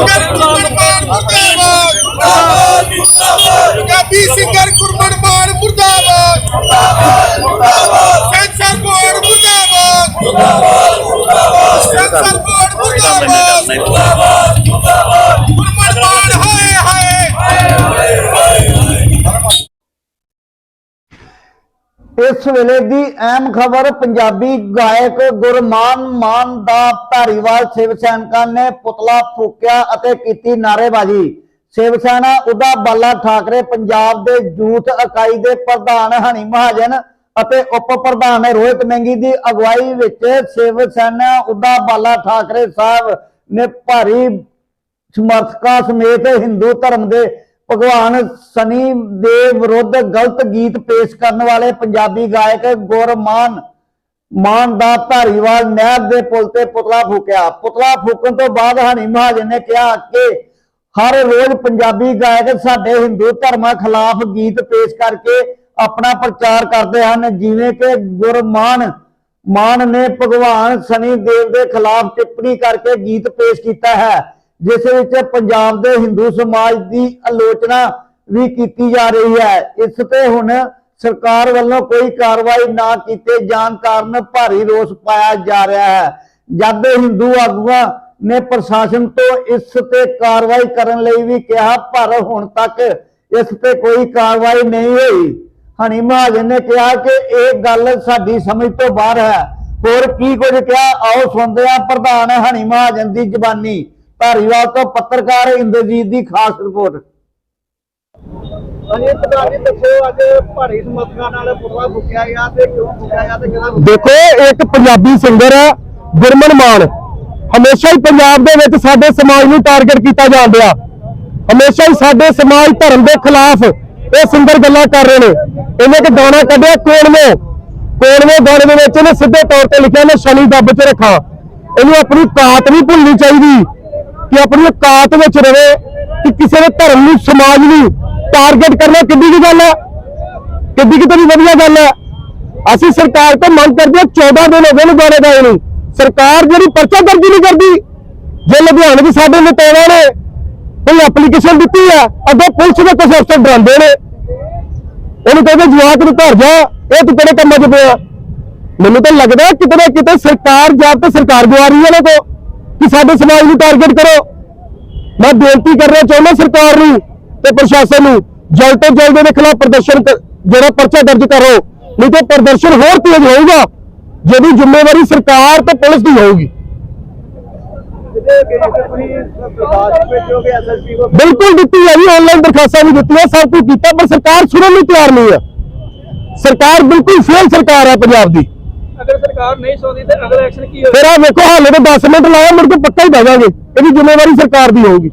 ਸਿੰਘਰ ਕੁਰਬਾਨ ਮੁਰਦਾਬਾਦ ਮੁਰਦਾਬਾਦ ਪੰਜਾਬੀ ਸਿੰਘਰ ਕੁਰਬਾਨ ਇਸ ਵੇਲੇ ਦੀ ਅਹਿਮ ਖਬਰ, ਪੰਜਾਬੀ ਗਾਇਕ ਗੁਰਮਾਨ ਮਾਨ ਦਾ ਧਾਰੀਵਾਲ ਸ਼ਿਵ ਸੈਨਿਕਾਂ ਨੇ ਪੁਤਲਾ ਫੂਕਿਆ ਅਤੇ ਕੀਤੀ ਨਾਅਰੇਬਾਜ਼ੀ। ਸ਼ਿਵ ਸੈਨਾ ਉਦਾ ਬਾਲਾ ਠਾਕਰੇ, ਪੰਜਾਬ ਦੇ ਜੂਥ ਇਕਾਈ ਦੇ ਪ੍ਰਧਾਨ ਹਨੀ ਮਹਾਜਨ ਅਤੇ ਉਪ ਪ੍ਰਧਾਨ ਰੋਹਿਤ ਮਹਿੰਗੀ ਦੀ ਅਗਵਾਈ ਵਿੱਚ ਸ਼ਿਵ ਸੈਨਾ ਉਦਾ ਬਾਲਾ ਠਾਕਰੇ ਸਾਹਿਬ ਨੇ ਭਾਰੀ ਸਮਰਥਕਾਂ ਸਮੇਤ ਹਿੰਦੂ ਧਰਮ ਦੇ ਭਗਵਾਨ ਸਨੀ ਦੇ ਵਿਰੁੱਧ ਗਲਤ ਗੀਤ ਪੇਸ਼ ਕਰਨ ਵਾਲੇ ਪੰਜਾਬੀ ਗਾਇਕ ਗੁਰਮਾਨ ਮਾਨ ਦਾ ਧਾਰੀਵਾਲ ਨਹਿਰ ਦੇ ਪੁਲ ਤੇ ਪੁਤਲਾ ਫੂਕਿਆ। ਪੁਤਲਾ ਫੂਕਣ ਤੋਂ ਬਾਅਦ ਹਨੀ ਮਹਾਜਨ ਨੇ ਕਿਹਾ ਕਿ ਹਰ ਰੋਜ਼ ਪੰਜਾਬੀ ਗਾਇਕ ਸਾਡੇ ਹਿੰਦੂ ਧਰਮਾਂ ਖਿਲਾਫ ਗੀਤ ਪੇਸ਼ ਕਰਕੇ ਆਪਣਾ ਪ੍ਰਚਾਰ ਕਰਦੇ ਹਨ। ਜਿਵੇਂ ਕਿ ਗੁਰਮਾਨ ਮਾਨ ਨੇ ਭਗਵਾਨ ਸਨੀ ਦੇਵ ਦੇ ਖਿਲਾਫ ਟਿੱਪਣੀ ਕਰਕੇ ਗੀਤ ਪੇਸ਼ ਕੀਤਾ ਹੈ। ਜਿਸ ਵਿੱਚ ਪੰਜਾਬ ਦੇ ਹਿੰਦੂ ਸਮਾਜ ਦੀ ਆਲੋਚਨਾ ਵੀ ਕੀਤੀ ਜਾ ਰਹੀ ਹੈ। ਇਸ ਤੇ ਹੁਣ ਸਰਕਾਰ ਵੱਲੋਂ ਕੋਈ ਕਾਰਵਾਈ ਨਾ ਕੀਤੇ ਜਾਣ ਕਾਰਨ ਭਾਰੀ ਰੋਸ ਪਾਇਆ ਜਾ ਰਿਹਾ ਹੈ। ਜਦ ਹਿੰਦੂ ਆਗੂਆਂ ਨੇ ਪ੍ਰਸ਼ਾਸਨ ਤੋਂ ਇਸ ਤੇ ਕਾਰਵਾਈ ਕਰਨ ਲਈ ਵੀ ਕਿਹਾ, ਪਰ ਹੁਣ ਤੱਕ ਇਸ ਤੇ ਕੋਈ ਕਾਰਵਾਈ ਨਹੀਂ ਹੋਈ। ਹਨੀ ਮਹਾਜਨ ਨੇ ਕਿਹਾ ਕਿ ਇਹ ਗੱਲ ਸਾਡੀ ਸਮਝ ਤੋਂ ਬਾਹਰ ਹੈ। ਹੋਰ ਕੀ ਕੁਝ ਕਿਹਾ? ਆਓ ਸੁਣਦੇ ਹਾਂ ਪ੍ਰਧਾਨ ਹਨੀ ਮਹਾਜਨ ਦੀ ਜ਼ਬਾਨੀ। ਧਾਰੀਵਾਲ ਤੋਂ ਪੱਤਰਕਾਰ ਇੰਦਰਜੀਤ ਦੀ ਖਾਸ ਰਿਪੋਰਟ। ਦੱਸੋ ਅੱਜ ਭਾਰੀ ਸਮਰਥਕਾਂ ਨਾਲ ਪੁਤਲਾ ਫੁੱਕਿਆ ਗਿਆ ਤੇ ਕਿਉਂ ਫੁੱਕਿਆ ਗਿਆ ਤੇ ਕਿਹੜਾ ਦੇਖੋ ਇੱਕ ਪੰਜਾਬੀ ਸਿੰਗਰ ਹੈ ਗੁਰਮਨ ਮਾਨ। ਹਮੇਸ਼ਾ ਹੀ ਪੰਜਾਬ ਦੇ ਵਿੱਚ ਸਾਡੇ ਸਮਾਜ ਨੂੰ ਟਾਰਗੇਟ ਕੀਤਾ ਜਾਂਦਾ ਹਮੇਸ਼ਾ ਹੀ ਸਾਡੇ ਸਮਾਜ ਧਰਮ ਦੇ ਖਿਲਾਫ ਇਹ ਸਿੰਗਰ ਗੱਲਾਂ ਕਰ ਰਹੇ ਨੇ। ਇਹਨੇ ਇੱਕ ਗਾਣਾ ਕੱਢਿਆ ਕੋਣਵੇਂ। ਕੋਣਵੇਂ ਗਾਣੇ ਦੇ ਵਿੱਚ ਇਹਨੇ ਸਿੱਧੇ ਤੌਰ ਤੇ ਲਿਖਿਆ ਮੈਂ ਸ਼ਨੀ ਦੱਬ 'ਚ ਰੱਖਾਂ। ਇਹਨੂੰ ਆਪਣੀ ਕਾਤ ਨਹੀਂ ਭੁੱਲਣੀ ਚਾਹੀਦੀ। ਕਿ ਆਪਣੀ ਔਕਾਤ ਵਿੱਚ ਰਵੇ ਕਿ ਕਿਸੇ ਦੇ ਧਰਮ ਨੂੰ ਸਮਾਜ ਨੂੰ ਟਾਰਗੇਟ ਕਰਨਾ ਕਿੱਡੀ ਕੀ ਗੱਲ ਹੈ? ਕਿੱਡੀ ਕਿਤੇ ਦੀ ਵਧੀਆ ਗੱਲ ਹੈ? ਅਸੀਂ ਸਰਕਾਰ ਤੋਂ ਮੰਗ ਕਰਦੇ ਹਾਂ 14 ਦਿਨ ਹੋ ਗਏ ਨੂੰ ਗਾਣੇ ਗਾਏ ਨੂੰ। ਸਰਕਾਰ ਜਿਹੜੀ ਪਰਚਾ ਦਰਜੀ ਨਹੀਂ ਕਰਦੀ, ਜੇ ਲੁਧਿਆਣੇ ਦੀ ਸਾਡੇ ਨੇਤਾਵਾਂ ਨੇ ਕੋਈ ਐਪਲੀਕੇਸ਼ਨ ਦਿੱਤੀ ਹੈ, ਅੱਗੇ ਪੁਲਿਸ ਦੇ ਕੁਝ ਅਫਸਰ ਡਰਾਉਂਦੇ ਨੇ। ਉਹਨੂੰ ਕਹਿੰਦੇ ਜਵਾਕ ਨੂੰ ਧਰ ਜਾ, ਇਹ ਤੂੰ ਕਿਹੜੇ ਕੰਮਾਂ 'ਚ ਪਿਆ? ਮੈਨੂੰ ਤਾਂ ਲੱਗਦਾ ਕਿਤੇ ਨਾ ਕਿਤੇ ਸਰਕਾਰ ਜਾਂ ਤਾਂ ਸਰਕਾਰ ਗੁਆਰੀ ਹੈ ਨਾ ਕੋ। ਕਿ ਸਾਡੇ ਸਮਾਜ ਨੂੰ ਟਾਰਗੇਟ ਕਰੋ। ਮੈਂ ਬੇਨਤੀ ਕਰਨਾ ਚਾਹੁੰਦਾ ਸਰਕਾਰ ਨੂੰ ਤੇ ਪ੍ਰਸ਼ਾਸਨ ਨੂੰ, ਜਲਦ ਤੋਂ ਜਲਦ ਇਹਦੇ ਖਿਲਾਫ ਪ੍ਰਦਰਸ਼ਨ ਜਿਹੜਾ ਪਰਚਾ ਦਰਜ ਕਰੋ। ਨਹੀਂ ਤਾਂ ਪ੍ਰਦਰਸ਼ਨ ਹੋਰ ਤੇਜ਼ ਹੋਊਗਾ, ਜਿਹਦੀ ਜ਼ਿੰਮੇਵਾਰੀ ਸਰਕਾਰ ਤੇ ਪੁਲਿਸ ਦੀ ਹੋਊਗੀ। ਬਿਲਕੁਲ ਦਿੱਤੀ ਹੈ ਜੀ ਆਨਲਾਈਨ ਦਰਖਾਸਤਾਂ ਵੀ ਦਿੱਤੀਆਂ, ਸਭ ਕੁਝ ਕੀਤਾ, ਪਰ ਸਰਕਾਰ ਸੁਣਨ ਨੂੰ ਤਿਆਰ ਨਹੀਂ ਹੈ। ਸਰਕਾਰ ਬਿਲਕੁਲ ਫੇਲ ਸਰਕਾਰ ਹੈ ਪੰਜਾਬ ਦੀ। ਅਗਰ ਸਰਕਾਰ ਨਹੀਂ ਸੁਣਦੀ ਤੇ ਅਗਲਾ ਐਕਸ਼ਨ ਕੀ ਫਿਰ ਆ ਵੇਖੋ ਹਾਲੇ ਤਾਂ 10 ਮਿੰਟ ਲਾਇਆ ਮੁੜ ਕੇ ਪੱਕਾ ਹੀ ਬਹਿ ਜਾਵਾਂਗੇ ਇਹਦੀ ਜ਼ਿੰਮੇਵਾਰੀ ਸਰਕਾਰ ਦੀ ਹੋਊਗੀ।